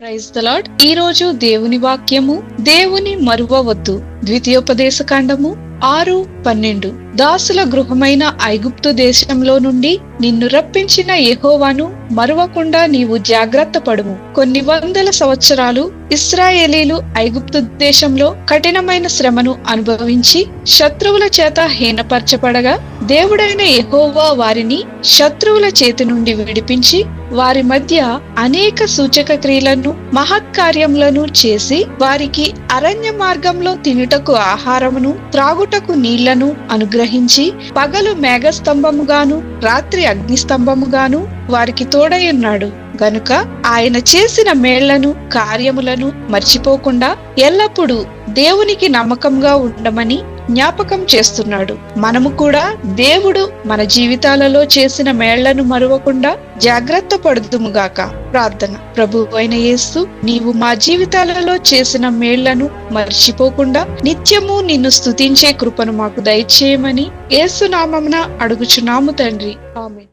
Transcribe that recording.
Praise the ఈ రోజు దేవుని వాక్యము దేవుని మరువవద్దు. ద్వితీయోపదేశ కాండము ఆరు పన్నెండు. దాసుల గృహమైన ఐగుప్తు దేశంలో నుండి నిన్ను రప్పించిన యహోవాను మరువకుండా నీవు జాగ్రత్త పడుము. కొన్ని వందల సంవత్సరాలు ఇస్రాయేలీలు ఐగుప్తు దేశంలో కఠినమైన శ్రమను అనుభవించి శత్రువుల చేత హీనపరచబడగా దేవుడైన యహోవా వారిని శత్రువుల చేతి నుండి విడిపించి వారి మధ్య అనేక సూచక క్రియలను మహత్కార్యములను చేసి వారికి అరణ్య మార్గంలో తినుటకు ఆహారమును త్రాగు పూటకు నీళ్ళను అనుగ్రహించి పగలు మేఘస్తంభముగాను రాత్రి అగ్నిస్తంభముగాను వారికి తోడై ఉన్నాడు గనుక ఆయన చేసిన మేళ్ళను కార్యములను మర్చిపోకుండా ఎల్లప్పుడూ దేవునికి నమ్మకంగా ఉండమని జ్ఞాపకం చేస్తున్నాడు. మనము కూడా దేవుడు మన జీవితాలలో చేసిన మేళ్ళను మరువకుండా జాగ్రత్త పడుదుముగాక ప్రార్థన. ప్రభు అయిన యేసు నీవు మా జీవితాలలో చేసిన మేళ్ళను మర్చిపోకుండా నిత్యము నిన్ను స్తుతించే కృపను మాకు దయచేయమని యేసునామమున అడుగుచున్నాము తండ్రి. ఆమె